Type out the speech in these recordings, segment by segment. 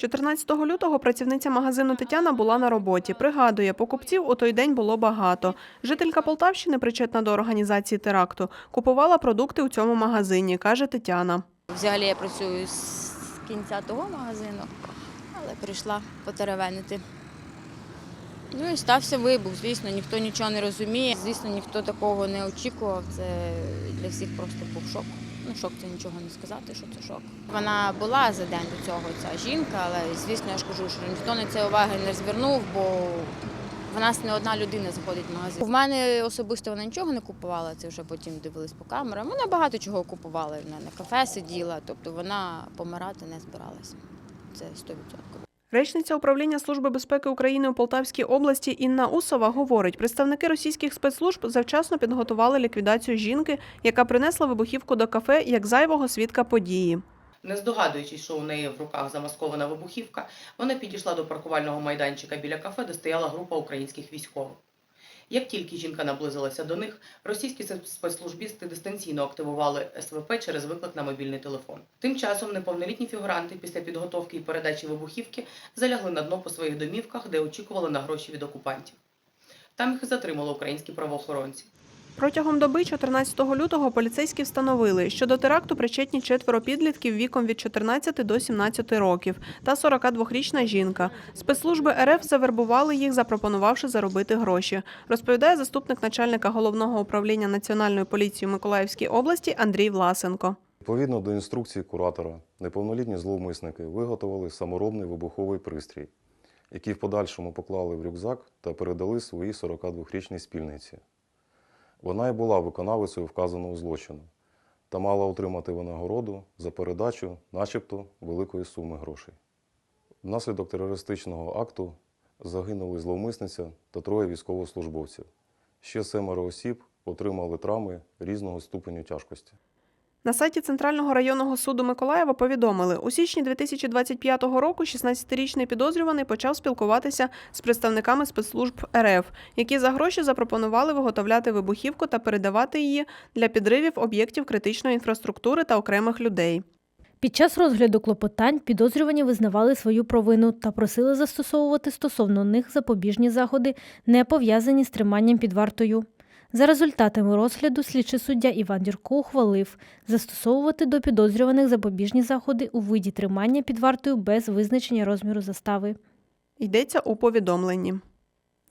14 лютого працівниця магазину Тетяна була на роботі. Пригадує, покупців у той день було багато. Жителька Полтавщини, причетна до організації теракту, купувала продукти у цьому магазині, каже Тетяна. Взагалі я працюю з кінця того магазину, але прийшла потеревенити. Ну і стався вибух. Звісно, ніхто нічого не розуміє. Звісно, ніхто такого не очікував. Це для всіх просто був шок. Ну, шок це нічого не сказати, що це шок. Вона була за день до цього ця жінка, але звісно, я ж кажу, що ніхто на це уваги не звернув, бо в нас не одна людина заходить в магазин. В мене особисто вона нічого не купувала, це вже потім дивились по камерам. Вона багато чого купувала. Вона на кафе сиділа, тобто вона помирати не збиралася. Це 100%. Речниця управління Служби безпеки України у Полтавській області Інна Усова говорить, представники російських спецслужб завчасно підготували ліквідацію жінки, яка принесла вибухівку до кафе як зайвого свідка події. Не здогадуючись, що у неї в руках замаскована вибухівка, вона підійшла до паркувального майданчика біля кафе, де стояла група українських військових. Як тільки жінка наблизилася до них, російські спецслужбісти дистанційно активували СВП через виклик на мобільний телефон. Тим часом неповнолітні фігуранти після підготовки і передачі вибухівки залягли на дно по своїх домівках, де очікували на гроші від окупантів. Там їх і затримали українські правоохоронці. Протягом доби 14 лютого поліцейські встановили, що до теракту причетні четверо підлітків віком від 14 до 17 років та 42-річна жінка. Спецслужби РФ завербували їх, запропонувавши заробити гроші, розповідає заступник начальника головного управління Національної поліції Миколаївській області Андрій Власенко. Відповідно до інструкції куратора, неповнолітні зловмисники виготовили саморобний вибуховий пристрій, який в подальшому поклали в рюкзак та передали своїй 42-річній спільниці. Вона й була виконавицею вказаного злочину та мала отримати винагороду за передачу, начебто, великої суми грошей. Внаслідок терористичного акту загинули зловмисниця та троє військовослужбовців. Ще семеро осіб отримали травми різного ступеню тяжкості. На сайті Центрального районного суду Миколаєва повідомили, у січні 2025 року 16-річний підозрюваний почав спілкуватися з представниками спецслужб РФ, які за гроші запропонували виготовляти вибухівку та передавати її для підривів об'єктів критичної інфраструктури та окремих людей. Під час розгляду клопотань підозрювані визнавали свою провину та просили застосовувати стосовно них запобіжні заходи, не пов'язані з триманням під вартою. За результатами розгляду слідчий суддя Іван Дірко ухвалив застосовувати до підозрюваних запобіжні заходи у виді тримання під вартою без визначення розміру застави. Йдеться у повідомленні.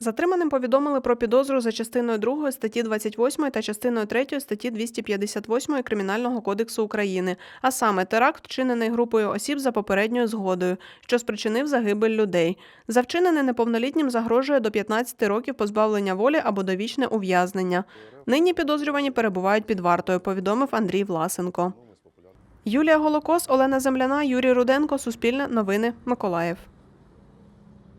Затриманим повідомили про підозру за частиною 2 статті 28 та частиною 3 статті 258 Кримінального кодексу України, а саме теракт, вчинений групою осіб за попередньою згодою, що спричинив загибель людей. За вчинене неповнолітнім загрожує до 15 років позбавлення волі або довічне ув'язнення. Нині підозрювані перебувають під вартою, повідомив Андрій Власенко. Юлія Голокос, Олена Земляна, Юрій Руденко, Суспільне новини, Миколаїв.